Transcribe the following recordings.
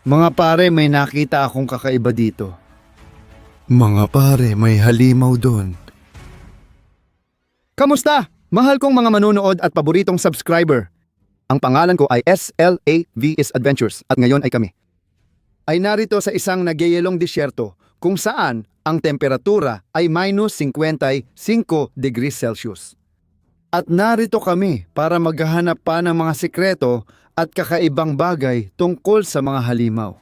Mga pare, may nakita akong kakaiba dito. Mga pare, may halimaw doon. Kamusta? Mahal kong mga manonood at paboritong subscriber. Ang pangalan ko ay SLAVS Adventures at ngayon ay kami. Ay narito sa isang nagyayelong disyerto kung saan ang temperatura ay minus 55 degrees Celsius. At narito kami para maghahanap pa ng mga sikreto at kakaibang bagay tungkol sa mga halimaw.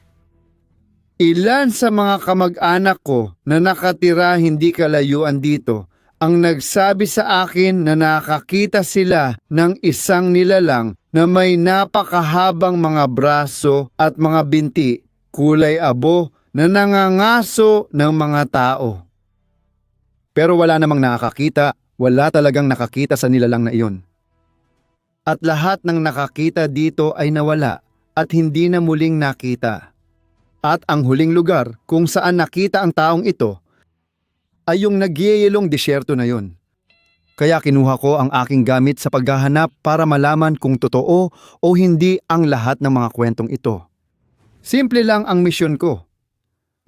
Ilan sa mga kamag-anak ko na nakatira hindi kalayuan dito ang nagsabi sa akin na nakakita sila ng isang nilalang na may napakahabang mga braso at mga binti, kulay abo na nangangaso ng mga tao. Pero wala namang nakakita, wala talagang nakakita sa nilalang na iyon. At lahat ng nakakita dito ay nawala at hindi na muling nakita. At ang huling lugar kung saan nakita ang taong ito ay yung nagyayelong disyerto na yun. Kaya kinuha ko ang aking gamit sa paghahanap para malaman kung totoo o hindi ang lahat ng mga kwentong ito. Simple lang ang misyon ko.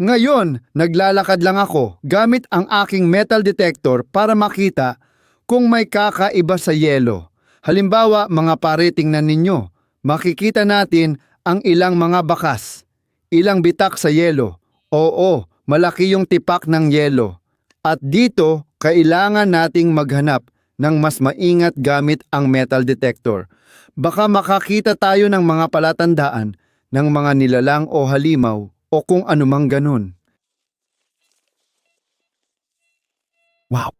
Ngayon, naglalakad lang ako gamit ang aking metal detector para makita kung may kakaiba sa yelo. Halimbawa, mga pare tingnan ninyo, makikita natin ang ilang mga bakas, ilang bitak sa yelo. Oo, malaki yung tipak ng yelo. At dito, kailangan nating maghanap ng mas maingat gamit ang metal detector. Baka makakita tayo ng mga palatandaan ng mga nilalang o halimaw o kung anumang ganun. Wow!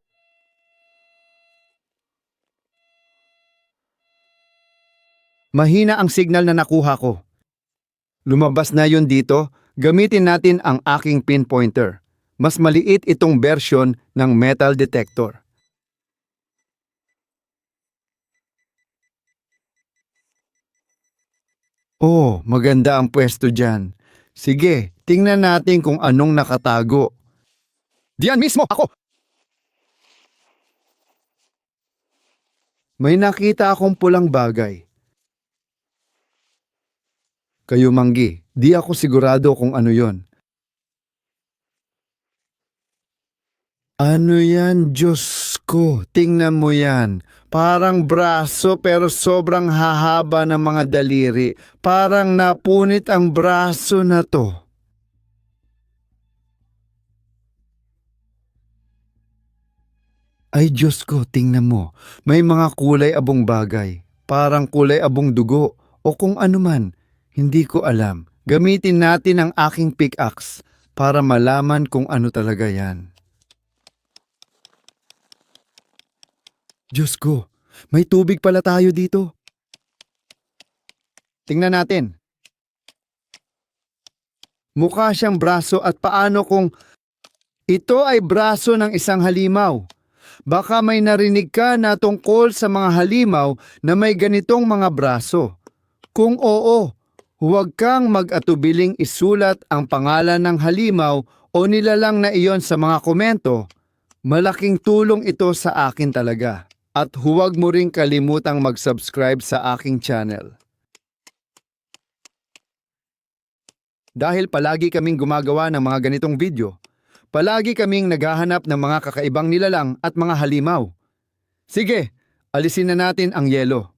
Mahina ang signal na nakuha ko. Lumabas na yun dito, gamitin natin ang aking pinpointer. Mas maliit itong version ng metal detector. Oh, maganda ang pwesto dyan. Sige, tingnan natin kung anong nakatago. Diyan mismo ako! May nakita akong pulang bagay. Kayo manggi, di ako sigurado kung ano yon. Ano yan, Diyos ko? Tingnan mo yan. Parang braso pero sobrang hahaba ng mga daliri. Parang napunit ang braso na to. Ay Diyos ko, tingnan mo. May mga kulay abong bagay. Parang kulay abong dugo o kung ano man. Hindi ko alam. Gamitin natin ang aking pickaxe para malaman kung ano talaga yan. Diyos ko, may tubig pala tayo dito. Tingnan natin. Mukha siyang braso at paano kung ito ay braso ng isang halimaw? Baka may narinig ka na tungkol sa mga halimaw na may ganitong mga braso. Kung oo, huwag kang mag-atubiling isulat ang pangalan ng halimaw o nilalang na iyon sa mga komento. Malaking tulong ito sa akin talaga. At huwag mo ring kalimutang mag-subscribe sa aking channel. Dahil palagi kaming gumagawa ng mga ganitong video, palagi kaming naghahanap ng mga kakaibang nilalang at mga halimaw. Sige, alisin na natin ang yelo.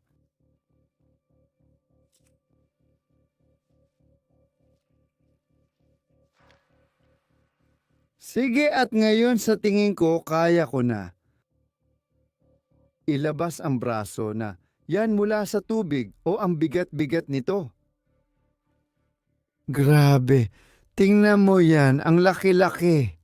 Sige at ngayon sa tingin ko kaya ko na. Ilabas ang braso na yan mula sa tubig o ang bigat-bigat nito. Grabe, tingnan mo yan, ang laki-laki.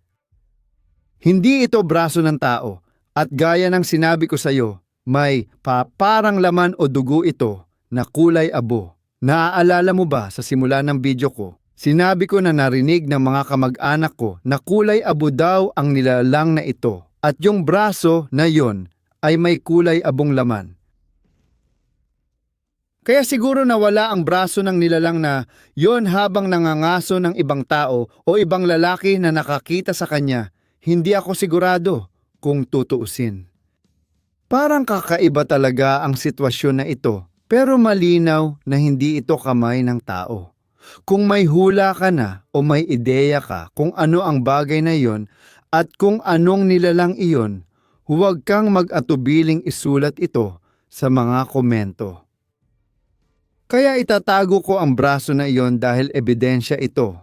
Hindi ito braso ng tao at gaya ng sinabi ko sa iyo, may paparang laman o dugo ito na kulay abo. Naaalala mo ba sa simula ng video ko, sinabi ko na narinig ng mga kamag-anak ko na kulay abo daw ang nilalang na ito at yung braso na yon ay may kulay abong laman. Kaya siguro nawala ang braso ng nilalang na yon habang nangangaso ng ibang tao o ibang lalaki na nakakita sa kanya. Hindi ako sigurado kung tutuusin. Parang kakaiba talaga ang sitwasyon na ito pero malinaw na hindi ito kamay ng tao. Kung may hula ka na o may ideya ka kung ano ang bagay na iyon at kung anong nilalang iyon, huwag kang mag-atubiling isulat ito sa mga komento. Kaya itatago ko ang braso na iyon dahil ebidensya ito.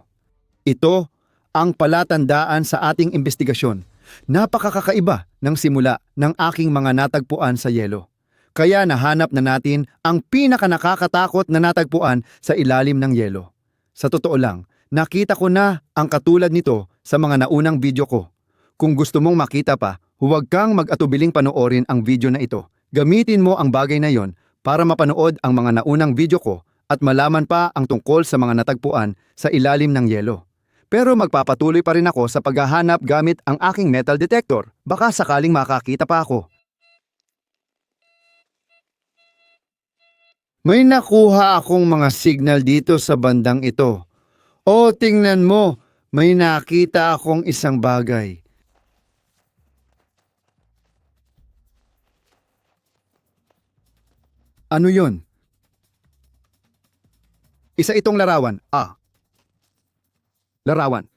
Ito ang palatandaan sa ating investigasyon. Napakakaiba ng simula ng aking mga natagpuan sa yelo. Kaya nahanap na natin ang pinaka nakakatakot na natagpuan sa ilalim ng yelo. Sa totoo lang, nakita ko na ang katulad nito sa mga naunang video ko. Kung gusto mong makita pa, huwag kang mag-atubiling panoorin ang video na ito. Gamitin mo ang bagay na yon para mapanood ang mga naunang video ko at malaman pa ang tungkol sa mga natagpuan sa ilalim ng yelo. Pero magpapatuloy pa rin ako sa paghahanap gamit ang aking metal detector. Baka sakaling makakita pa ako. May nakuha akong mga signal dito sa bandang ito. O tingnan mo, may nakita akong isang bagay. Ano yon? Isa itong larawan. Ah. Larawan.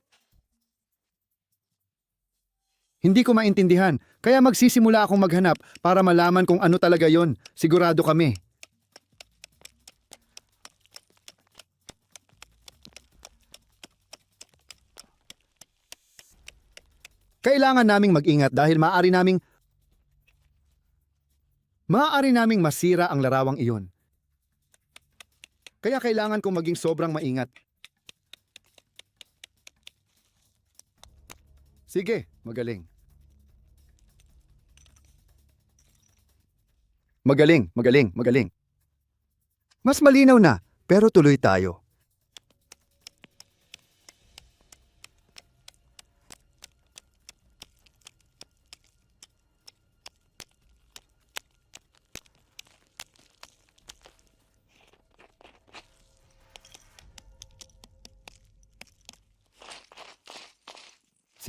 Hindi ko maintindihan, kaya magsisimula akong maghanap para malaman kung ano talaga yon. Sigurado kami. Kailangan naming mag-ingat dahil maaari naming maaari naming masira ang larawang iyon. Kaya kailangan kong maging sobrang maingat. Sige, magaling. Magaling, magaling, magaling. Mas malinaw na, pero tuloy tayo.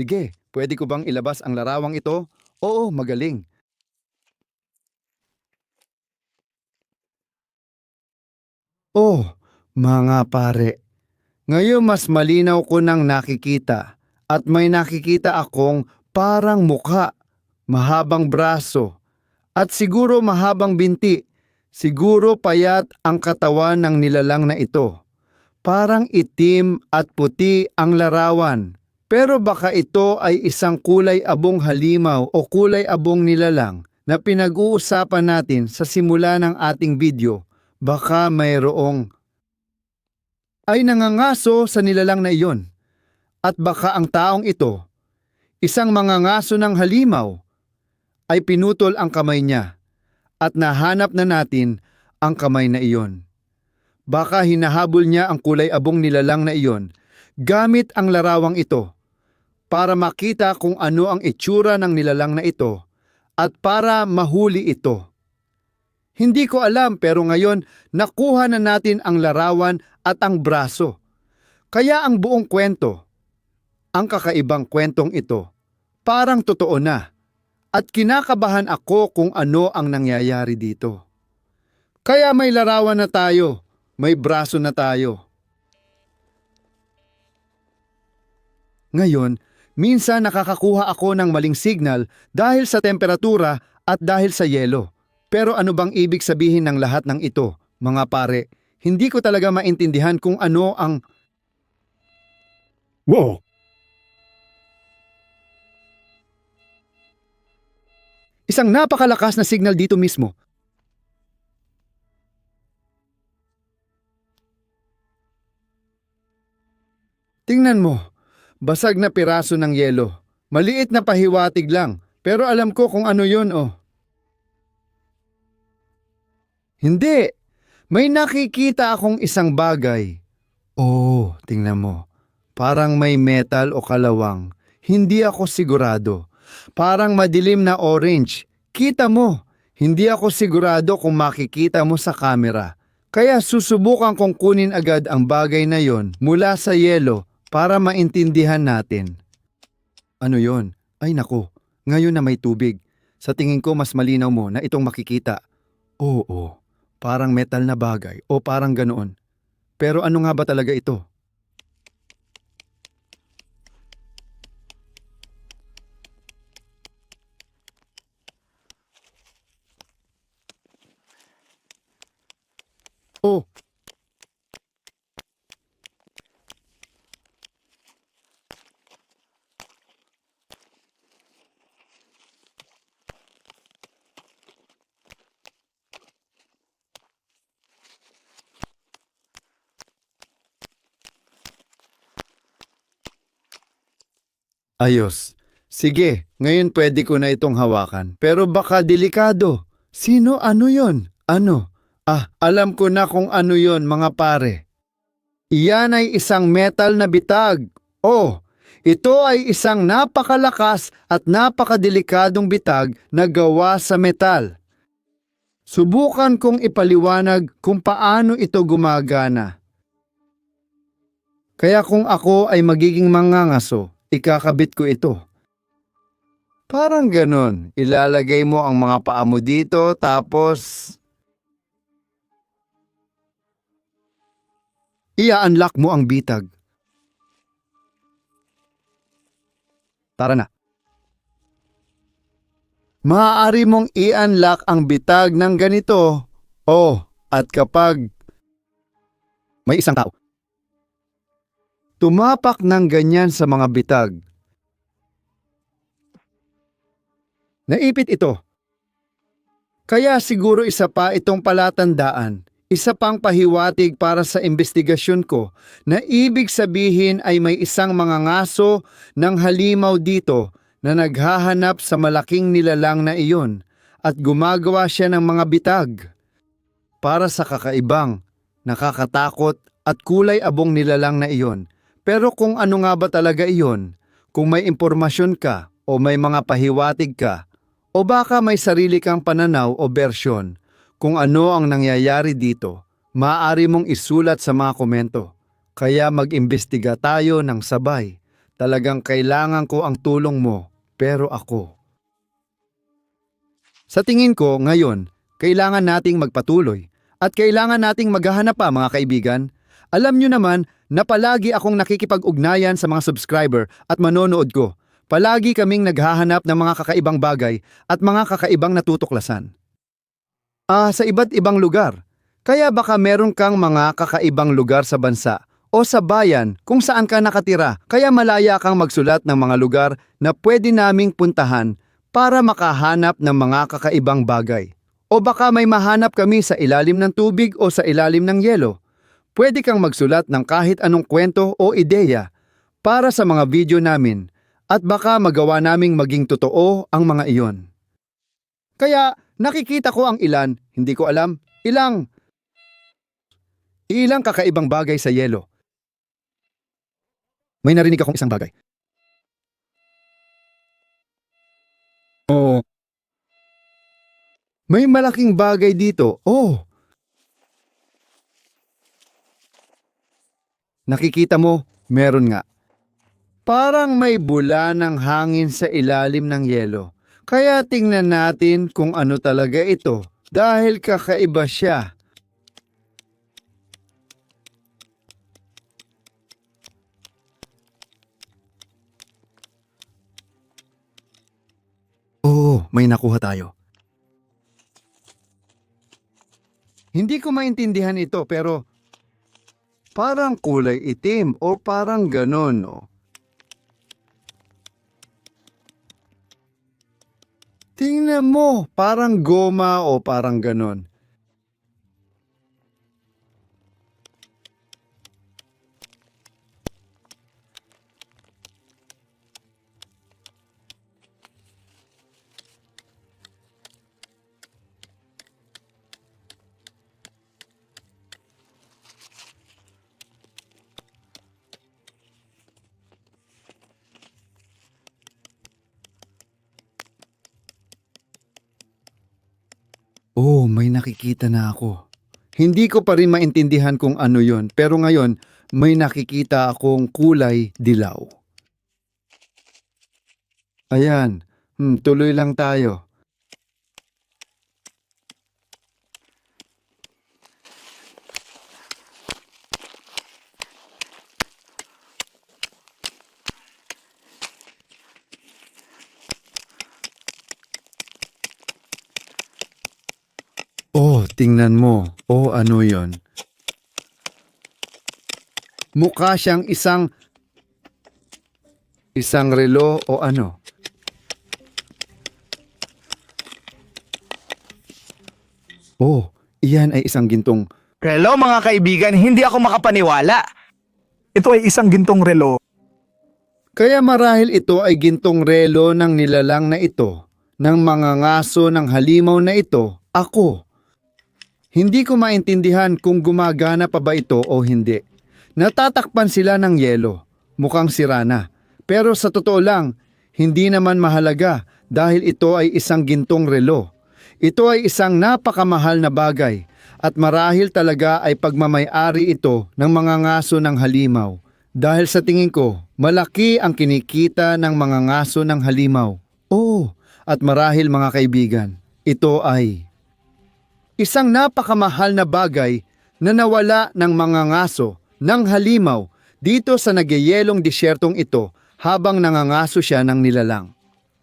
Sige, pwede ko bang ilabas ang larawang ito? Oo, magaling. Oh, mga pare. Ngayon mas malinaw ko nang nakikita at may nakikita akong parang mukha, mahabang braso, at siguro mahabang binti. Siguro payat ang katawan ng nilalang na ito. Parang itim at puti ang larawan. Pero baka ito ay isang kulay abong halimaw o kulay abong nilalang na pinag-uusapan natin sa simula ng ating video. Baka mayroong ay nangangaso sa nilalang na iyon. At baka ang taong ito, isang mangangaso ng halimaw, ay pinutol ang kamay niya at nahanap na natin ang kamay na iyon. Baka hinahabol niya ang kulay abong nilalang na iyon gamit ang larawang ito para makita kung ano ang itsura ng nilalang na ito at para mahuli ito. Hindi ko alam pero ngayon nakuha na natin ang larawan at ang braso. Kaya ang buong kwento, ang kakaibang kwentong ito, parang totoo na. At kinakabahan ako kung ano ang nangyayari dito. Kaya may larawan na tayo, may braso na tayo. Ngayon, minsan nakakakuha ako ng maling signal dahil sa temperatura at dahil sa yelo. Pero ano bang ibig sabihin ng lahat ng ito, mga pare? Hindi ko talaga maintindihan kung ano ang... Wow! Isang napakalakas na signal dito mismo. Tingnan mo, basag na piraso ng yelo. Maliit na pahiwatig lang, pero alam ko kung ano yun oh. Hindi, may nakikita akong isang bagay. Oh, tingnan mo. Parang may metal o kalawang. Hindi ako sigurado. Parang madilim na orange. Kita mo, hindi ako sigurado kung makikita mo sa camera. Kaya susubukan kong kunin agad ang bagay na yon mula sa yelo para maintindihan natin. Ano yon? Ay nako, ngayon na may tubig. Sa tingin ko mas malinaw mo na itong makikita. Oo, parang metal na bagay o parang ganoon. Pero ano nga ba talaga ito? Oh, ayos. Sige, ngayon pwede ko na itong hawakan. Pero baka delikado. Sino ano yon? Ano? Ah, alam ko na kung ano yon mga pare. Iyan ay isang metal na bitag. Oh, ito ay isang napakalakas at napakadelikadong bitag na gawa sa metal. Subukan kong ipaliwanag kung paano ito gumagana. Kaya kung ako ay magiging mangangaso, ikakabit ko ito. Parang ganon. Ilalagay mo ang mga paa mo dito tapos... Ia-unlock mo ang bitag. Tara na. Maaari mong i-unlock ang bitag ng ganito. Oh, at kapag may isang tao, tumapak ng ganyan sa mga bitag. Naipit ito. Kaya siguro isa pa itong palatandaan, isa pang pahiwatig para sa investigasyon ko na ibig sabihin ay may isang mga ngaso ng halimaw dito na naghahanap sa malaking nilalang na iyon at gumagawa siya ng mga bitag para sa kakaibang, nakakatakot at kulay abong nilalang na iyon. Pero kung ano nga ba talaga iyon, kung may impormasyon ka o may mga pahiwatig ka, o baka may sarili kang pananaw o bersyon kung ano ang nangyayari dito, maaari mong isulat sa mga komento. Kaya mag-imbestiga tayo ng sabay. Talagang kailangan ko ang tulong mo, pero ako. Sa tingin ko, ngayon, kailangan nating magpatuloy at kailangan nating maghahanap pa mga kaibigan. Alam nyo naman na palagi akong nakikipag-ugnayan sa mga subscriber at manonood ko. Palagi kaming naghahanap ng mga kakaibang bagay at mga kakaibang natutuklasan. Ah, sa iba't ibang lugar. Kaya baka meron kang mga kakaibang lugar sa bansa o sa bayan kung saan ka nakatira. Kaya malaya kang magsulat ng mga lugar na pwede naming puntahan para makahanap ng mga kakaibang bagay. O baka may mahanap kami sa ilalim ng tubig o sa ilalim ng yelo. Pwede kang magsulat ng kahit anong kwento o ideya para sa mga video namin at baka magawa naming maging totoo ang mga iyon. Kaya nakikita ko ang ilan, hindi ko alam, ilang. Ilang kakaibang bagay sa yelo. May narinig akong isang bagay. Oo. May malaking bagay dito. Oh. Nakikita mo, meron nga. Parang may bula ng hangin sa ilalim ng yelo. Kaya tingnan natin kung ano talaga ito dahil kakaiba siya. Oo, may nakuha tayo. Hindi ko maintindihan ito pero parang kulay itim o parang ganon, no? Tingnan mo, parang goma o parang ganon. Oh, may nakikita na ako. Hindi ko pa rin maintindihan kung ano yon, pero ngayon may nakikita akong kulay dilaw. Ayan, hmm, tuloy lang tayo. Tingnan mo. O ano yon? Mukha siyang isang isang relo o ano. Oh, iyan ay isang gintong Hello mga kaibigan, hindi ako makapaniwala. Ito ay isang gintong relo. Kaya marahil ito ay gintong relo ng nilalang na ito, ng mga ngaso ng halimaw na ito, ako. Hindi ko maintindihan kung gumagana pa ba ito o hindi. Natatakpan sila ng yelo, mukhang sira na. Pero sa totoo lang, hindi naman mahalaga dahil ito ay isang gintong relo. Ito ay isang napakamahal na bagay at marahil talaga ay pagmamayari ito ng mga ngaso ng halimaw. Dahil sa tingin ko, malaki ang kinikita ng mga ngaso ng halimaw. Oo, at marahil mga kaibigan, ito ay isang napakamahal na bagay na nawala ng mga ngaso ng halimaw dito sa nagyayelong disyertong ito habang nangangaso siya ng nilalang.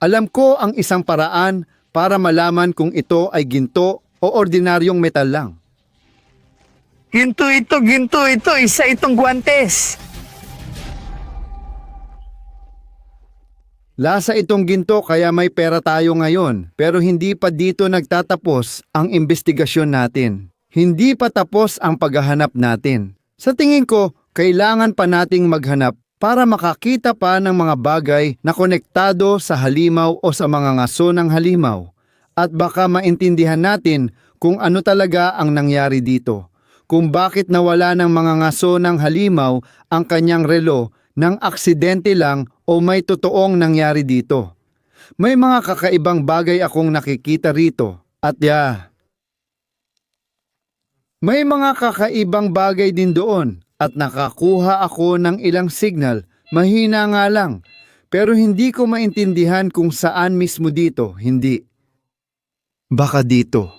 Alam ko ang isang paraan para malaman kung ito ay ginto o ordinaryong metal lang. Ginto ito, ginto ito, isa itong guwantes. Lasa itong ginto kaya may pera tayo ngayon pero hindi pa dito nagtatapos ang investigasyon natin. Hindi pa tapos ang paghahanap natin. Sa tingin ko, kailangan pa nating maghanap para makakita pa ng mga bagay na konektado sa halimaw o sa mga ngaso ng halimaw. At baka maintindihan natin kung ano talaga ang nangyari dito. Kung bakit nawala ng mga ngaso ng halimaw ang kanyang relo ng aksidente lang o may totoong nangyari dito. May mga kakaibang bagay akong nakikita rito at ya. May mga kakaibang bagay din doon at nakakuha ako ng ilang signal, mahina nga lang. Pero hindi ko maintindihan kung saan mismo dito, hindi. Baka dito.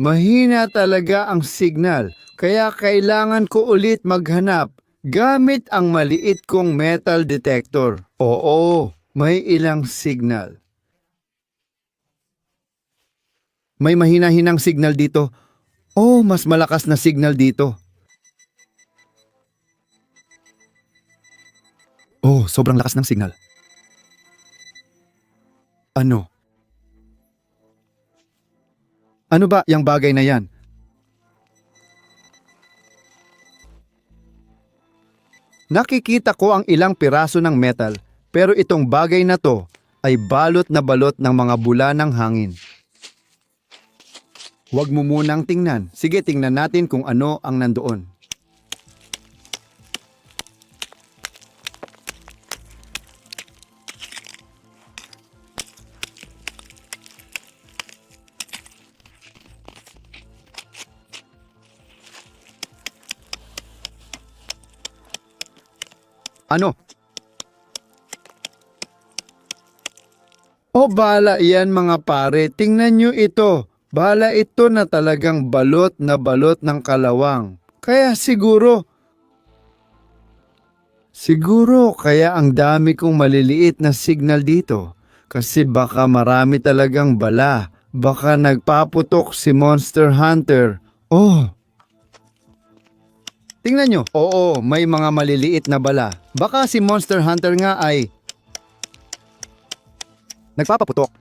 Mahina talaga ang signal, kaya kailangan ko ulit maghanap gamit ang maliit kong metal detector. Oo, may ilang signal. May mahina-hinang signal dito. Oh, mas malakas na signal dito. Oh, sobrang lakas ng signal. Ano? Ano ba yung bagay na yan? Nakikita ko ang ilang piraso ng metal pero itong bagay na to ay balot na balot ng mga bula ng hangin. Huwag mo munang tingnan. Sige, tingnan natin kung ano ang nandoon. Ano? O bala yan mga pare, tingnan nyo ito. Bala ito na talagang balot na balot ng kalawang. Kaya siguro, siguro kaya ang dami kong maliliit na signal dito. Kasi baka marami talagang bala. Baka nagpaputok si Monster Hunter. Oh, Tingnan nyo, oo, may mga maliliit na bala. Baka si Monster Hunter nga ay nagpapaputok.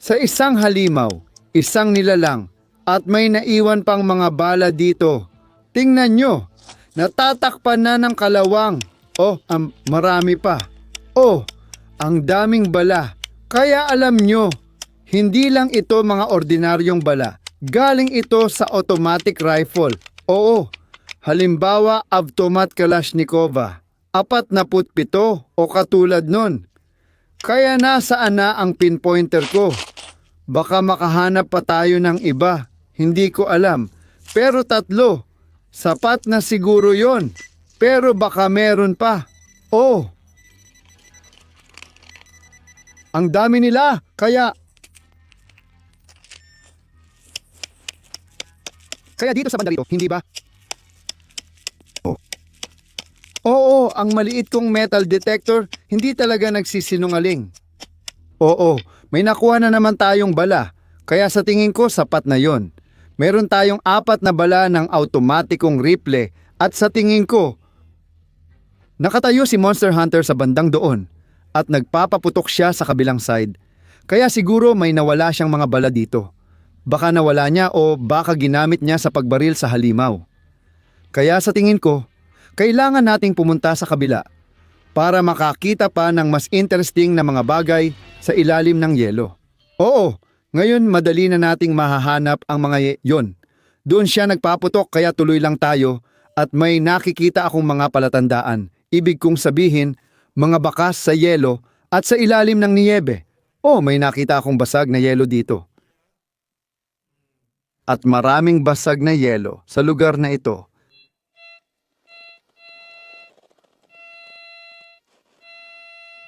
Sa isang halimaw, isang nilalang, at may naiwan pang mga bala dito. Tingnan nyo, natatakpan na ng kalawang. Oh, ang marami pa. Oh, ang daming bala. Kaya alam nyo, hindi lang ito mga ordinaryong bala. Galing ito sa automatic rifle. Oo, Halimbawa, Avtomat Kalashnikova, apat na putpito o katulad nun. Kaya nasaan na ang pinpointer ko? Baka makahanap pa tayo ng iba, hindi ko alam. Pero tatlo, sapat na siguro yon. Pero baka meron pa. Oh, ang dami nila, kaya... Kaya dito sa banda rito, hindi ba? Oo, ang maliit kong metal detector hindi talaga nagsisinungaling. Oo, may nakuha na naman tayong bala. Kaya sa tingin ko sapat na yon. Meron tayong apat na bala ng automatikong rifle at sa tingin ko, nakatayo si Monster Hunter sa bandang doon at nagpapaputok siya sa kabilang side. Kaya siguro may nawala siyang mga bala dito. Baka nawala niya o baka ginamit niya sa pagbaril sa halimaw. Kaya sa tingin ko, kailangan nating pumunta sa kabila para makakita pa ng mas interesting na mga bagay sa ilalim ng yelo. Oo, ngayon madali na nating mahahanap ang mga yon. Doon siya nagpaputok kaya tuloy lang tayo at may nakikita akong mga palatandaan. Ibig kong sabihin, mga bakas sa yelo at sa ilalim ng niyebe. Oh, may nakita akong basag na yelo dito. At maraming basag na yelo sa lugar na ito.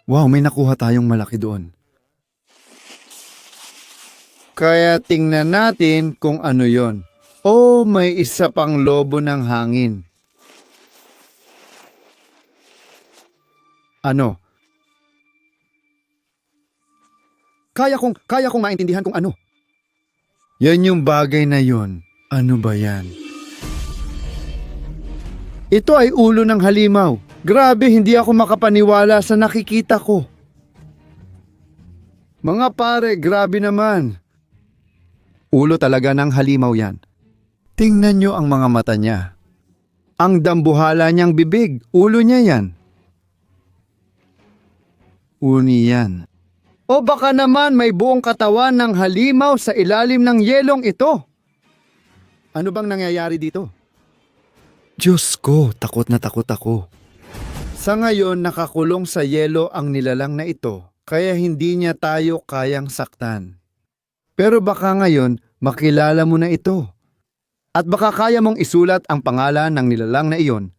Wow, may nakuha tayong malaki doon. Kaya tingnan natin kung ano yon. Oh, may isa pang lobo ng hangin. Ano? Kaya kong, kaya kong maintindihan kung ano. Yan yung bagay na yon. Ano ba yan? Ito ay ulo ng halimaw. Grabe, hindi ako makapaniwala sa nakikita ko. Mga pare, grabe naman. Ulo talaga ng halimaw yan. Tingnan nyo ang mga mata niya. Ang dambuhala niyang bibig, ulo niya yan. Uni yan. O baka naman may buong katawan ng halimaw sa ilalim ng yelong ito. Ano bang nangyayari dito? Diyos ko, takot na takot ako. Sa ngayon, nakakulong sa yelo ang nilalang na ito, kaya hindi niya tayo kayang saktan. Pero baka ngayon, makilala mo na ito. At baka kaya mong isulat ang pangalan ng nilalang na iyon.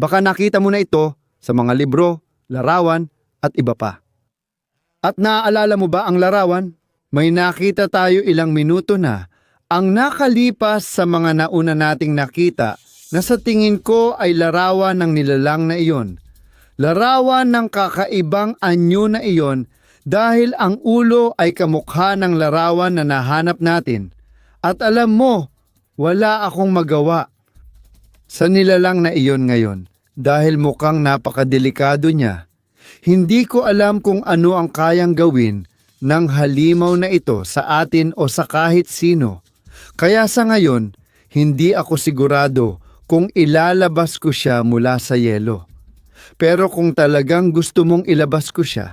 Baka nakita mo na ito sa mga libro, larawan, at iba pa. At naaalala mo ba ang larawan? May nakita tayo ilang minuto na ang nakalipas sa mga nauna nating nakita na sa tingin ko ay larawan ng nilalang na iyon. Larawan ng kakaibang anyo na iyon dahil ang ulo ay kamukha ng larawan na nahanap natin. At alam mo, wala akong magawa sa nilalang na iyon ngayon dahil mukhang napakadelikado niya. Hindi ko alam kung ano ang kayang gawin ng halimaw na ito sa atin o sa kahit sino. Kaya sa ngayon, hindi ako sigurado kung ilalabas ko siya mula sa yelo. Pero kung talagang gusto mong ilabas ko siya,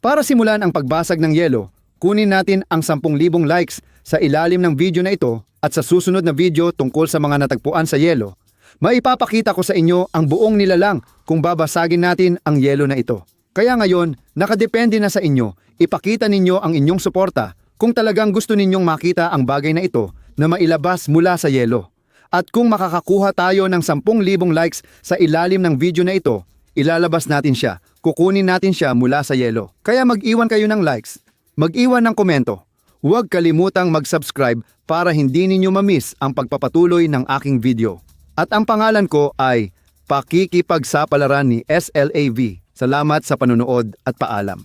para simulan ang pagbasag ng yelo, kunin natin ang 10,000 likes sa ilalim ng video na ito at sa susunod na video tungkol sa mga natagpuan sa yelo, maipapakita ko sa inyo ang buong nilalang kung babasagin natin ang yelo na ito. Kaya ngayon, nakadepende na sa inyo, ipakita ninyo ang inyong suporta kung talagang gusto ninyong makita ang bagay na ito na mailabas mula sa yelo. At kung makakakuha tayo ng 10,000 likes sa ilalim ng video na ito, ilalabas natin siya, kukunin natin siya mula sa yelo. Kaya mag-iwan kayo ng likes, mag-iwan ng komento. Huwag kalimutang mag-subscribe para hindi ninyo mamiss ang pagpapatuloy ng aking video. At ang pangalan ko ay Pakikipagsapalaran ni SLAV. Salamat sa panunood at paalam.